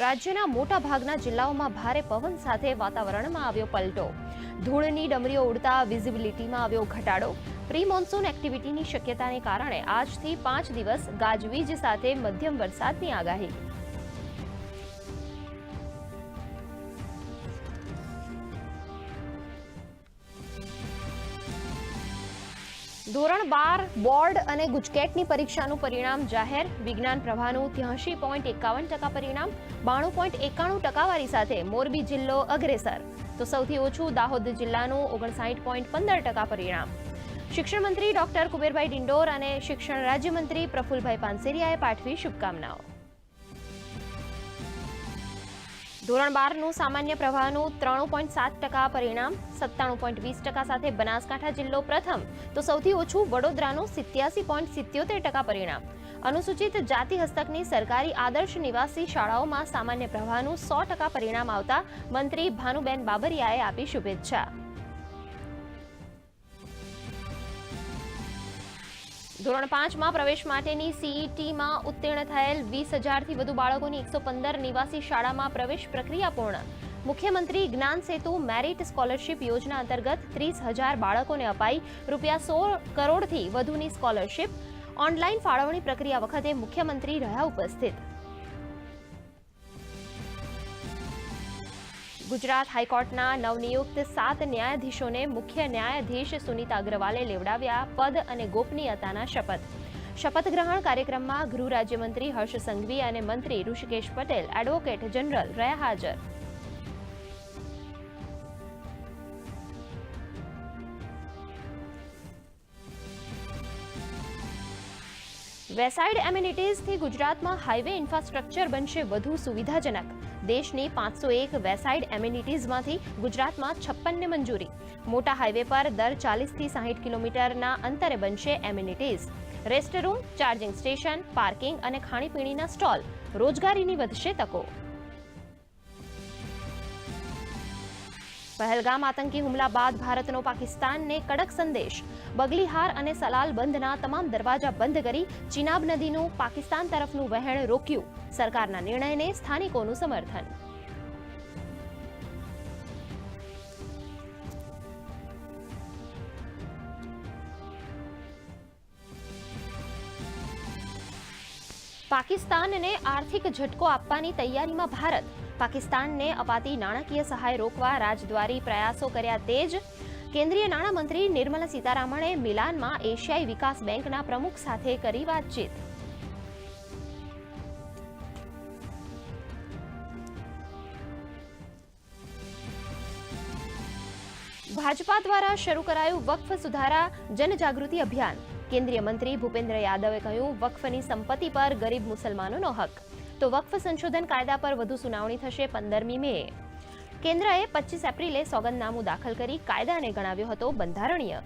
રાજ્યના મોટા ભાગના જિલ્લાઓમાં ભારે પવન સાથે વાતાવરણમાં આવ્યો પલટો. ધૂળની ડમરીઓ ઉડતા વિઝિબિલિટીમાં આવ્યો ઘટાડો. પ્રી મોન્સૂન એક્ટિવિટીની શક્યતાને કારણે આજથી પાંચ દિવસ ગાજવીજ સાથે મધ્યમ વરસાદની આગાહી. ધોરણ બાર બોર્ડ અને ગુજકેટની પરીક્ષાનું પરિણામ જાહેર. વિજ્ઞાન પ્રવાહનું ત્યાંશી પોઈન્ટ એકાવન ટકા પરિણામ, બાણું પોઈન્ટ એકાણું ટકાવારી સાથે મોરબી જિલ્લો અગ્રેસર. તો સૌથી ઓછું દાહોદ જિલ્લાનું ઓગણસાઠ પોઈન્ટ પંદર ટકા પરિણામ. શિક્ષણ મંત્રી ડોક્ટર કુબેરભાઈ ડિંડોર અને શિક્ષણ રાજ્યમંત્રી પ્રફુલભાઈ પાનસેરિયાએ પાઠવી શુભકામનાઓ. ધોરણ બારનું સામાન્ય પ્રવાહનું ત્રાણું પોઈન્ટ સાત ટકા પરિણામ, સત્તાણું પોઈન્ટ વીસ ટકા સાથે બનાસકાંઠા જિલ્લો પ્રથમ, તો સૌથી ઓછું વડોદરાનું સિત્યાસી પોઈન્ટ સિત્યોતેર ટકા પરિણામ. અનુસૂચિત જાતિ હસ્તકની સરકારી આદર્શ નિવાસી શાળાઓમાં સામાન્ય પ્રવાહનું સો ટકા પરિણામ આવતા મંત્રી ભાનુબેન બાબરિયાએ આપી શુભેચ્છા. ધોરણ પાંચમાં પ્રવેશ માટેની સીઈટીમાં ઉત્તીર્ણ થયેલ વીસ હજારથી વધુ બાળકોની એકસો પંદર નિવાસી શાળામાં પ્રવેશ પ્રક્રિયા પૂર્ણ. મુખ્યમંત્રી જ્ઞાન સેતુ મેરિટ સ્કોલરશિપ યોજના અંતર્ગત ત્રીસ હજાર બાળકોને અપાઈ. રૂપિયા સોળ કરોડથી વધુની સ્કોલરશિપ. ઓનલાઈન ફાળવણી પ્રક્રિયા વખતે મુખ્યમંત્રી રહ્યા ઉપસ્થિત. ગુજરાત હાઈકોર્ટના નવનિયુક્ત સાત ન્યાયાધીશોને મુખ્ય ન્યાયાધીશ સુનીતા અગ્રવાલે લેવડાવ્યા પદ અને ગોપનીયતાના શપથ. શપથ ગ્રહણ કાર્યક્રમમાં ગૃહ રાજ્યમંત્રી હર્ષ સંઘવી અને મંત્રી ઋષિકેશ પટેલ એડવોકેટ જનરલ રહ્યા હાજર. વેસાઇડ એમ્યુનિટીઝથી ગુજરાતમાં હાઈવે ઇન્ફ્રાસ્ટ્રક્ચર બનશે વધુ સુવિધાજનક. દેશની પાંચસો એક વેસાઇડ એમ્યુનિટીઝમાંથી ગુજરાતમાં છપ્પનને મંજૂરી. મોટા હાઈવે પર દર ચાલીસથી સાહીઠ કિલોમીટરના અંતરે બનશે amenities restroom charging station, parking અને ખાણીપીણીના સ્ટોલ રોજગારીની વધશે તકો. પહેલગામ આતંકી હુમલા બાદ ભારતનો પાકિસ્તાનને કડક સંદેશ. બગલીહાર અને સલાલ બંધના તમામ દરવાજા બંધ કરી ચિનાબ નદીનું પાકિસ્તાન તરફનું વહેણ રોક્યું. સરકારના નિર્ણયને સ્થાનિકોનું સમર્થન. પાકિસ્તાનને આર્થિક ઝટકો આપવાની તૈયારીમાં ભારત. પાકિસ્તાનને અપાતી નાણાકીય સહાય રોકવા રાજદ્વારી પ્રયાસો કર્યા તેજ કેન્દ્રીય નાણામંત્રી નિર્મલા સીતારામણે મિલાનમાં એશિયાઈ વિકાસ બેંકના પ્રમુખ સાથે કરી વાતચીત. ભાજપા દ્વારા શરૂ કરાયું વક્ફ સુધારા જનજાગૃતિ અભિયાન. કેન્દ્રીય મંત્રી ભૂપેન્દ્ર યાદવે કહ્યું, વક્ફની સંપત્તિ પર ગરીબ મુસલમાનોનો હક. તો વક્ફ સંશોધન કાયદા પર વધુ સુનાવણી થશે પંદરમી મે. કેન્દ્રએ પચીસ એપ્રિલે સોગંદનામું દાખલ કરી કાયદાને ગણાવ્યો હતો બંધારણીય.